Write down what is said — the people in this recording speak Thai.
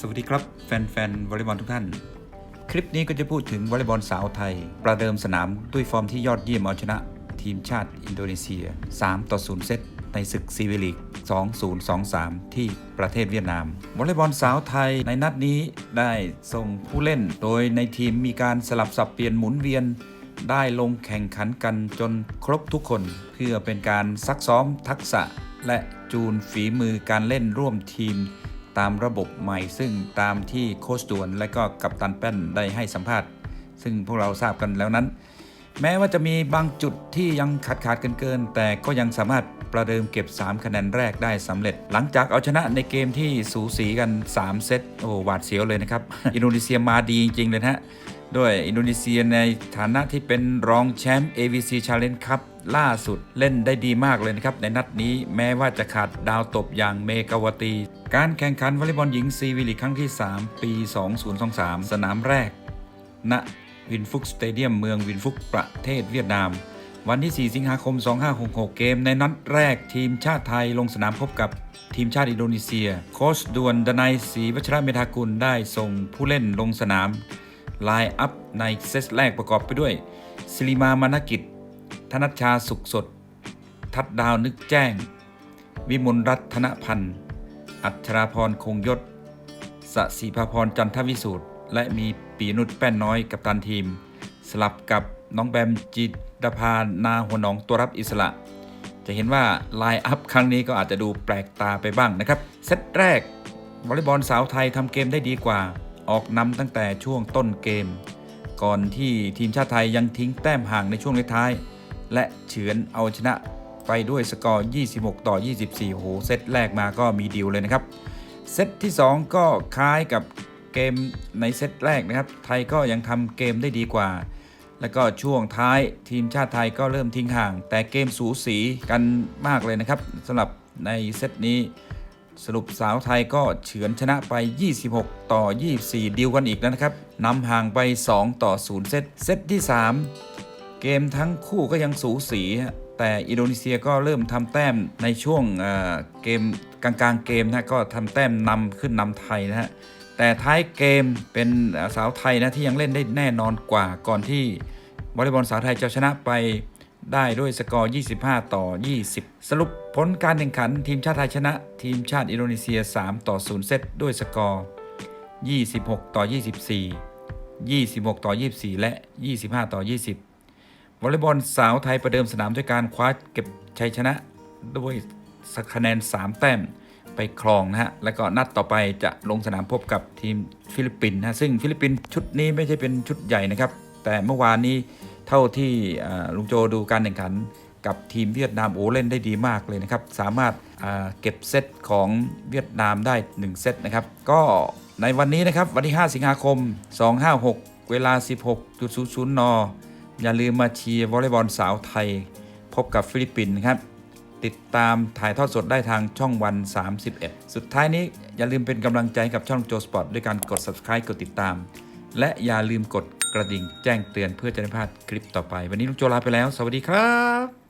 สวัสดีครับแฟนๆวอลเลย์บอลทุกท่าน คลิปนี้ก็จะพูดถึงวอลเลย์บอลสาวไทย ประเดิมสนามด้วยฟอร์มที่ยอดเยี่ยมเอาชนะ ทีมชาติอินโดนีเซีย 3 ต่อ 0 เซตในศึกซีเวลีก 2023 ที่ประเทศเวียดนาม วอลเลย์บอลสาวไทยในนัดนี้ได้ส่งผู้เล่น โดยในทีมมีการสลับสับเปลี่ยนหมุนเวียน ได้ลงแข่งขันกันจนครบทุกคน เพื่อเป็นการซักซ้อมทักษะ และจูนฝีมือการเล่นร่วมทีม ตามระบบใหม่ ซึ่งตามที่โค้ชด่วนและก็กัปตันแป้นได้ให้สัมภาษณ์ ซึ่งพวกเราทราบกันแล้วนั้น แม้ว่าจะมีบางจุดที่ยังขาดขาดกันเกิน แต่ก็ยังสามารถประเดิมเก็บ 3 คะแนนแรกได้สำเร็จ หลังจากเอาชนะในเกมที่สูสีกัน 3 เซตโอ้หวาดเสียวเลยนะครับ อินโดนีเซียมาดีจริงๆเลยนะฮะ ด้วยอินโดนีเซียในฐานะที่เป็นรองแชมป์ AVC Challenge Cup ล่าสุดเล่นได้ดีมากเลยนะครับ ในนัดนี้แม้ว่าจะขาดดาวตบอย่างเมกาวตี การแข่งขันวอลเลย์บอลหญิงซีวิลีกครั้งที่ 3 ปี 2023 สนามแรก ณวินฟุกสเตเดียมเมืองวินฟุกประเทศเวียดนาม วันที่ 4 สิงหาคม 2566 เกมในนัดแรกทีมชาติไทยลงสนามพบกับทีมชาติอินโดนีเซีย โค้ชดวนดนัยศรีวัชระเมธากุลได้ส่งผู้เล่นลงสนาม ไลน์อัพในเซตแรกประกอบไปด้วยศิริมามานกิจ ธนัชชาสุขสด ทัดดาวนึกแจ้ง วิมลรัตน์ธนพันธ์ อัชราพรคงยศสศิภาพรจันทวิสูตรและมีปีนุชแป้นน้อยกับตันทีม สลับกับน้องแบมจิตรพานาหัวหนองตัวรับอิสระ จะเห็นว่าไลน์อัพครั้งนี้ก็อาจจะดูแปลกตาไปบ้างนะครับ เซตแรกวอลเลย์บอลสาวไทยทำเกมได้ดีกว่า ออกนำตั้งแต่ช่วงต้นเกม ก่อนที่ทีมชาติไทยยังทิ้งแต้มห่างในช่วงท้าย และเฉือนเอาชนะไปด้วยสกอร์ 26 ต่อ 24โหเซตแรกมาก็มีดีลเลยนะครับ เซตที่ 2 ก็คล้ายกับเกมในเซตแรกนะครับ ไทยก็ยังทำเกมได้ดีกว่า แล้วก็ช่วงท้ายทีมชาติไทยก็เริ่มทิ้งห่าง แต่เกมสูสีกันมากเลยนะครับสำหรับในเซตนี้ สรุปสาวไทยก็เฉือนชนะไป 26 ต่อ 24 ดิวกันอีกแล้วนะครับนำห่างไป 2 ต่อ 0 เซต เซตที่ 3 เกมทั้งคู่ก็ยังสูสี แต่อินโดนีเซียก็เริ่มทำแต้มในช่วงเเกมกลางๆเกมนะก็ทำแต้มนำขึ้นนำไทยนะฮะ แต่ท้ายเกมเป็นสาวไทยนะที่ยังเล่นได้แน่นอนกว่าก่อนที่วอลเลย์บอลสาวไทยจะชนะไป ได้ด้วยสกอร์ 25 ต่อ 20 สรุปผลการแข่งขันทีมชาติไทยชนะ ทีมชาติอินโดนีเซีย 3 ต่อ 0 เซตด้วยสกอร์ 26 ต่อ 24 26 ต่อ 24 และ 25 ต่อ 20 วอลเลย์บอลสาวไทยประเดิมสนามด้วยการคว้าเก็บชัยชนะด้วยคะแนน 3 แต้มไปครองนะฮะ แล้วก็นัดต่อไปจะลงสนามพบกับทีมฟิลิปปินส์นะฮะซึ่งฟิลิปปินส์ชุดนี้ไม่ใช่เป็นชุดใหญ่นะครับ แต่เมื่อวานนี้ เท่าที่ลุงโจดูการแข่งขันกับทีมเวียดนามโอ้เล่นได้ดีมากเลยนะครับ สามารถเก็บเซตของเวียดนามได้ 1 เซตนะครับ ก็ในวันนี้นะครับวันที่ 5 สิงหาคม 256 เวลา 16.00 น อย่าลืมมาเชียร์วอลเลย์บอลสาวไทย พบกับฟิลิปปินส์ครับ ติดตามถ่ายทอดสดได้ทางช่องวัน 31 สุดท้ายนี้อย่าลืมเป็นกำลังใจกับช่องโจสปอร์ตด้วยการกด subscribe กดติดตาม และอย่าลืมกด ระดิ่งแจ้งเตือนเพื่อจะได้ไม่พลาดคลิปต่อไป วันนี้ลุงโจลาไปแล้ว สวัสดีครับ